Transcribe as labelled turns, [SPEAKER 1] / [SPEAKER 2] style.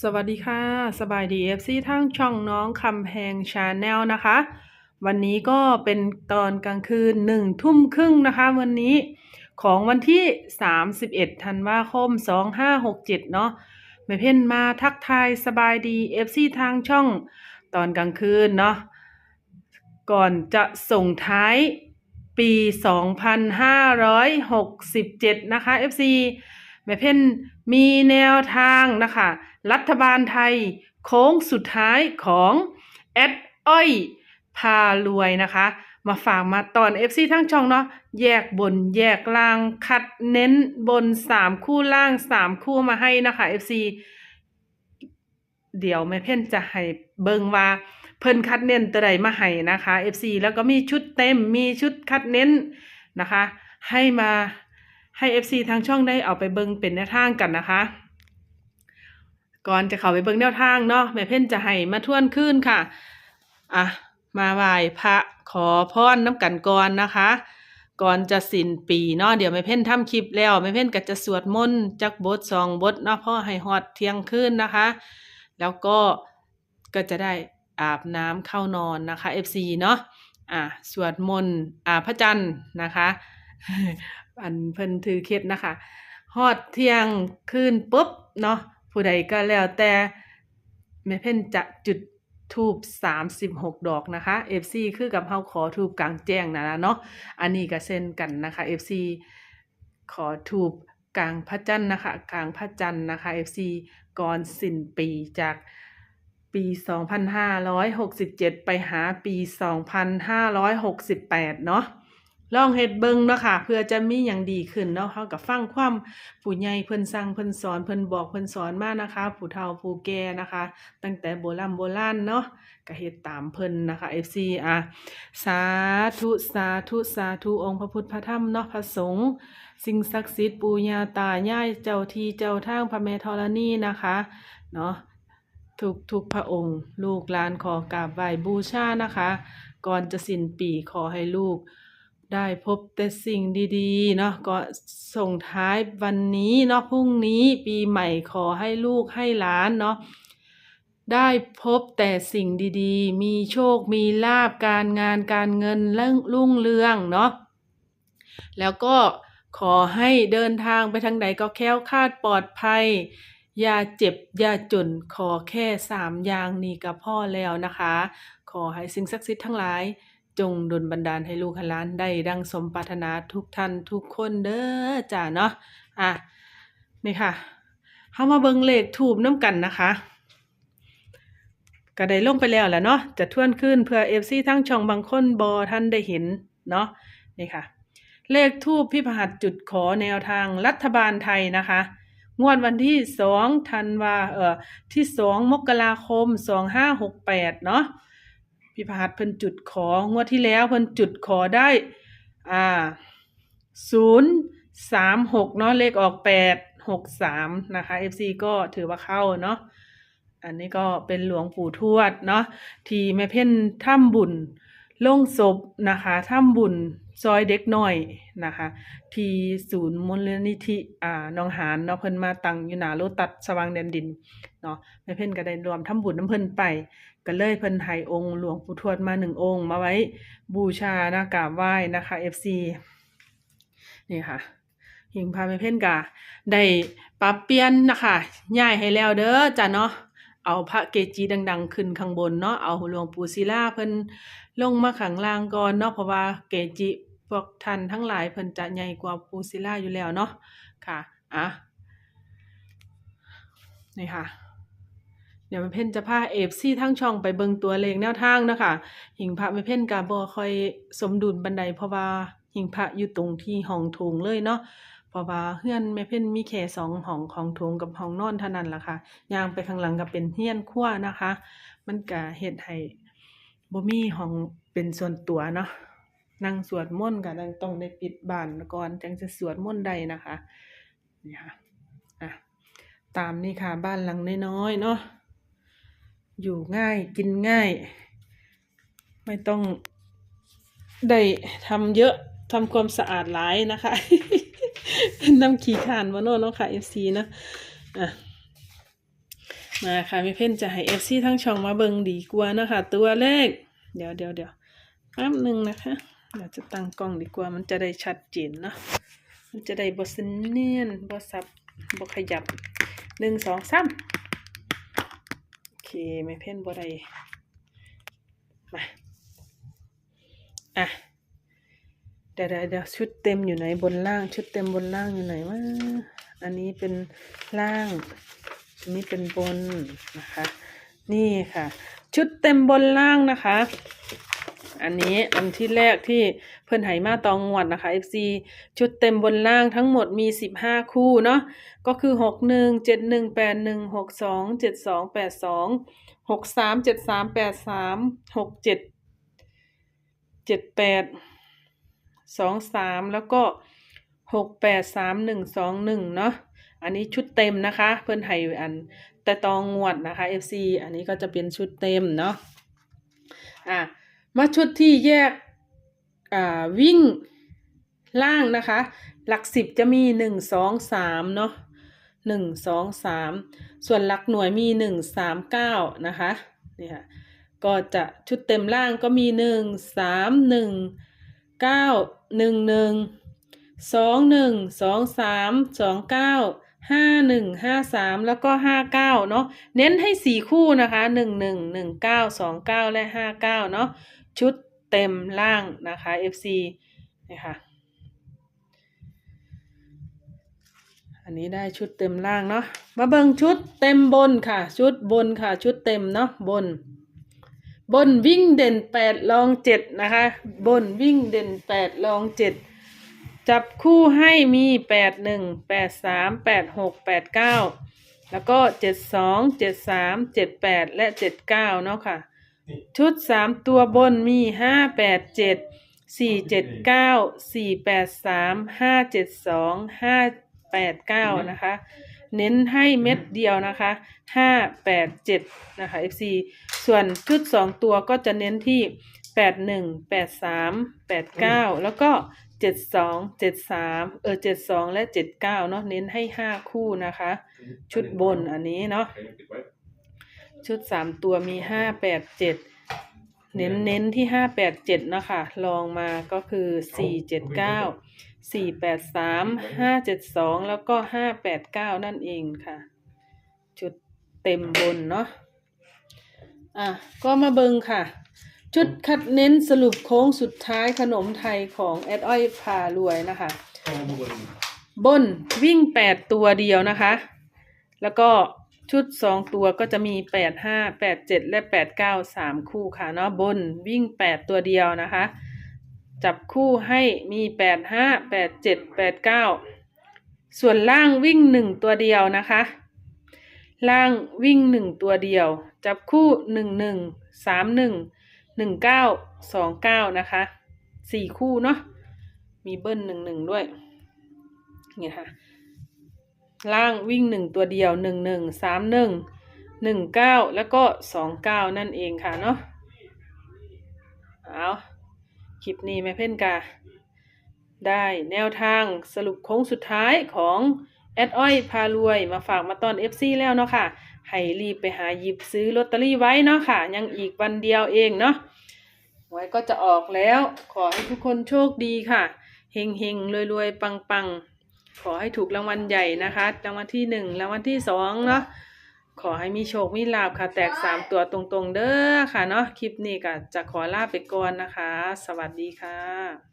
[SPEAKER 1] สวัสดีค่ะ สบายดีเอฟซีทั้งช่องน้องคำแพงชาแนลนะคะ วันนี้ก็เป็นตอนกลางคืนหนึ่งทุ่มครึ่งนะคะ วันนี้ของวันที่ 31ธันวาคม 2567 เนาะแม่เพ่นมาทักทายสบายดีเอฟซีทางช่องตอนกลางคืนเนาะก่อนจะส่งท้ายปี 2567 นะคะ FC แม่เพ่นมีแนวทางนะคะ รัฐบาลไทย โค้งสุดท้ายของแอดอ้อยพารวยนะคะ มาฝากมาตอน FC ทั้งช่องเนาะแยกบนแยกล่างคัดเน้นบน 3 คู่ล่าง 3 คู่มาให้นะคะ FC เดี๋ยวแม่เพ่นจะให้เบิงว่า เพิ่นคัดเน้นตัวใดมาให้นะคะ FC แล้วก็มีชุดเต็มมีชุดคัดเน้นนะคะ ให้มาให้ FC ทางช่องได้เอาไปเบิงเป็นแนวทางกันนะคะ ก่อนจะเข้าไปเบิงแนวทางเนาะแม่เพ่นจะให้มาทวนขึ้นค่ะ อะ มาไหว้พระขอพรน้ำกันก่อนนะคะ ก่อนจะสิ้นปีเนาะเดี๋ยวแม่เพ่นทำคลิปแล้วแม่เพ่นก็จะสวดมนต์จักบทสองบทเนาะพราะให้ฮอดเที่ยงคืนนะคะ แล้วก็ก็จะได้อาบน้ำเข้านอนนะคะ FC เนาะอะสวดมนต์อ่าพระจันทร์นะคะอันเพิ่นถือเคล็ดนะคะฮอดเที่ยงคืนปุ๊บเนาะ ผู้ใดก็แล้วแต่แม่เพ่นจะจุดทูบ36 ดอกนะคะ FC คือกับเฮาขอทูบกลางแจ้งนะนะเนาะอันนี้ก็เส้นกันนะคะ FC ขอทูบกลางพระจันทร์นะคะ กลางพระจันทร์นะคะ FC ก่อนสิ้นปีจากปี 2567 ไปหาปี 2568 เนาะ ลองเฮ็ดเบิ่งเนาะค่ะเพื่อจะมีหยังดีขึ้นเนาะเฮาก็ฟังความผู้ใหญ่เพิ่นสั่งเพิ่นสอนเพิ่นบอกเพิ่นสอนมานะคะ ผู้เฒ่าผู้แก่นะคะ ตั้งแต่โบราณโบราณเนาะก็เฮ็ดตามเพิ่นนะคะ FC อะสาธุสาธุสาธุองค์พระพุทธพระธรรมเนาะพระสงฆ์สิ่งศักดิ์สิทธิ์ปู่ย่าตายายเจ้าที่เจ้าทางพระแม่ธรณีนะคะเนาะทุกทุกพระองค์ ลูกหลานขอกราบไหว้บูชานะคะ ก่อนจะสิ้นปีขอให้ลูก ได้พบแต่สิ่งดีๆเนาะก็ส่งท้ายวันนี้เนาะพรุ่งนี้ปีใหม่ขอให้ลูกให้หลานเนาะได้พบแต่สิ่งดีๆ มีโชคมีลาบการงานการเงินเรื่องรุ่งเรืองเนาะแล้วก็ขอให้เดินทางไปทางไหนก็แค้วคาดปลอดภัย อย่าเจ็บ อย่าจนขอแค่สามอย่างนี้กับพ่อแล้วนะคะ ขอให้สิ่งศักดิ์สิทธิ์ทั้งหลาย จงดลบันดาลให้ลูกห้หลานได้ดังสมปรารถนาทุกท่านทุกคนเด้อจ้าเนาะอะนี่ค่ะเฮามาเบิงเลขถูบน้ำกันนะคะก็ได้ลงไปแล้วแหละเนาะจะทวนขึ้นเพื่อ FC ทั้งช่องบางคนบอท่านได้เห็นเนาะนี่ค่ะ เลขทูบพี่พหัสจุดขอแนวทางรัฐบาลไทยนะคะ งวดวันที่สองธันวาเอ่อที่สองมกราคมสองห้าหกแปดเนาะ พี่พหัสเพิ่นจุดของวดที่แล้วเพิ่นจุดขอได้อ่าศูนย์สามหกเนาะเลขออกแปดหกสามนะคะ FC ก็ถือว่าเข้าเนาะอันนี้ก็เป็นหลวงปู่ทวดเนาะที่แม่เพ่นถ้ำบุญ ลงศพนะคะถ้ำบุญซอยเด็กน้อยนะคะ ที่ศูนย์มูลนิธิอ่าหนองหานเนาะเพิ่นมาตั้งอยู่หน้าโลตัสสว่างแดนดินเนาะแม่เพ่นก็ได้รวมทำบุญน้ำเพิ่นไป ก็เลยเพิ่นให้องค์หลวงปู่ทวดมาหนึ่งองค์ มาไว้บูชานะกราบไหว้นะคะ FC นี่ค่ะหิงพาไปเพ่นกะได้ปรับเปลี่ยนนะคะย้ายให้แล้วเด้อจ้ะเนาะ เอาพระเกจิดัง ๆ ขึ้นข้างบนเนาะเอาหลวงปู่ศิลาเพิ่นลงมาข้างล่างก่อนเนาะเพราะว่าเกจิพวกท่านทั้งหลายเพิ่นจะใหญ่กว่าปู่ศิลาอยู่แล้วเนาะค่ะอะนี่ค่ะเดี๋ยวแม่เพ่นจะพาเอฟซีทั้งช่องไปเบิงตัวเลขแนวทางนะคะหิงพระแม่เพ่นกาบ่ค่อยสมดุลบันไดเพราะว่าหิงพระอยู่ตรงที่ห้องโถงเลยเนาะ เพราะว่าเฮือนแม่เพ่นมีแค่สองห้องของโถงกับห้องนอนเท่านั้นล่ะค่ะย่างไปข้างหลังก็เป็นเฮียนครัวนะคะ มันก็เฮ็ดให้บ่มีห้องเป็นส่วนตัวเนาะนั่งสวดมนต์ก็ต้องได้ปิดบ้านก่อนจังจะสวดมนต์ได้นะคะนี่ค่ะอะตามนี่ค่ะบ้านหลังน้อยๆเนาะอยู่ง่ายกินง่าย ไม่ต้องได้ทำเยอะทำความสะอาดหลายนะคะ น้ำขี้ขานวะโน่เนาะค่ะ FC นะอะมาค่ะแม่เพ่นจะให้เอฟซีทั้งช่องมาเบิงดีกว่านะคะตัวเลข เดี๋ยวเดี๋ยวเดี๋ยวแป๊บหนึ่งนะคะเดี๋ยวจะตั้งกล้องดีกว่ามันจะได้ชัดเจนเนาะมันจะได้บอสเนียนบอสับบอขยับหนึ่งสองสามโอเคแม่เพ่นบ่ได้มาอะ เดี๋ยวเดี๋ยวชุดเต็มอยู่ไหนบนล่าง ชุดเต็มบนล่างอยู่ไหนวะอันนี้เป็นล่างอันนี้เป็นบนนะคะ นี่ค่ะ ชุดเต็มบนล่างนะคะ อันนี้อันที่แรกที่เพื่อนไหมาตองงวดนะคะ FC ชุดเต็มบนล่างทั้งหมดมี 15 คู่เนาะก็คือ 6 1 7 1 8 1 6 2 7 2 8 2 6 3 7 3 8 3 6 7 7 8 2 3แล้วก็6 8 3 1 2 1เนาะอันนี้ชุดเต็มนะคะ เพื่อนให้อันแต่ตองงวดนะคะ FC อันนี้ก็จะเป็นชุดเต็มเนาะอะมาชุดที่แยกอ่าวิ่งล่างนะคะ หลักสิบจะมีหนึ่งสองสามเนาะหนึ่งสองสามส่วนหลักหน่วยมีหนึ่งสามเก้านะคะนี่ค่ะก็จะชุดเต็มล่างก็มีหนึ่งสามหนึ่งเก้า หนึ่งหนึ่งสองหนึ่งสองสามสองเก้าห้าหนึ่งห้าสามแล้วก็ห้าเก้าเนาะเน้นให้สี่คู่นะคะหนึ่งหนึ่งหนึ่งเก้าสองเก้าและห้าเก้าเนาะชุดเต็มล่างนะคะ FC นะคะอันนี้ได้ชุดเต็มล่างเนาะมาเบิ่งชุดเต็มบนค่ะ ชุดบนค่ะ ชุดเต็มเนาะบน บนวิ่งเด่นแปดลองเจ็ดนะคะ บนวิ่งเด่นแปดลองเจ็ดจับคู่ให้มีแปดหนึ่งแปดสามแปดหกแปดเก้าแล้วก็เจ็ดสองเจ็ดสามเจ็ดแปดและเจ็ดเก้าเนาะค่ะ ชุดสามตัวบนมีห้าแปดเจ็ดสี่เจ็ดเก้าสี่แปดสามห้าเจ็ดสองห้าแปดเก้านะคะ เน้นให้เม็ดเดียวนะคะห้าแปดเจ็ดนะคะ FC ส่วนชุดสองตัวก็จะเน้นที่แปดหนึ่งแปดสามแปดเก้าแล้วก็เจ็ดสองเจ็ดสามเออเจ็ดสองและเจ็ดเก้าเนาะเน้นให้ห้าคู่นะคะ ชุดบนอันนี้เนาะชุดสามตัวมีห้าแปดเจ็ดเน้นเน้นที่ห้าแปดเจ็ดนะคะลองมาก็คือสี่เจ็ดเก้า สี่แปดสามห้าเจ็ดสองแล้วก็ห้าแปดเก้านั่นเองค่ะ ชุดเต็มบนเนาะอะก็มาเบิงค่ะ ชุดคัดเน้นสรุปโค้งสุดท้ายขนมไทยของแอดอ้อยพารวยนะคะ บนวิ่งแปดตัวเดียวนะคะ แล้วก็ชุดสองตัวก็จะมีแปดห้าแปดเจ็ดและแปดเก้าสามคู่ค่ะเนาะบนวิ่งแปดตัวเดียวนะคะ จับคู่ให้มีแปดห้าแปดเจ็ดแปดเก้าส่วนล่างวิ่งหนึ่งตัวเดียวนะคะ ล่างวิ่งหนึ่งตัวเดียว จับคู่หนึ่งหนึ่งสามหนึ่งหนึ่งเก้าสองเก้านะคะสี่คู่เนาะมีเบิ้ลหนึ่งหนึ่งด้วยเนี่ยค่ะล่างวิ่งหนึ่งตัวเดียวหนึ่งหนึ่งสามหนึ่งหนึ่งเก้าแล้วก็สองเก้านั่นเองค่ะเนาะเอา คลิปนี้แม่เพ่นกาได้แนวทางสรุปโค้งสุดท้ายของแอดอ้อยพารวยมาฝากมาตอน FC แล้วเนาะค่ะ ให้รีบไปหาหยิบซื้อลอตเตอรี่ไว้เนาะค่ะ ยังอีกวันเดียวเองเนาะหวยก็จะออกแล้ว ขอให้ทุกคนโชคดีค่ะเฮงเฮงรวยรวยปังปังๆขอให้ถูกรางวัลใหญ่นะคะ รางวัลที่หนึ่งรางวัลที่สองเนาะ ขอให้มีโชค มีลาบค่ะ แตกสามตัวตรงๆ เด้อค่ะเนาะ คลิปนี้ก็จะขอลาไปก่อนนะคะ สวัสดีค่ะ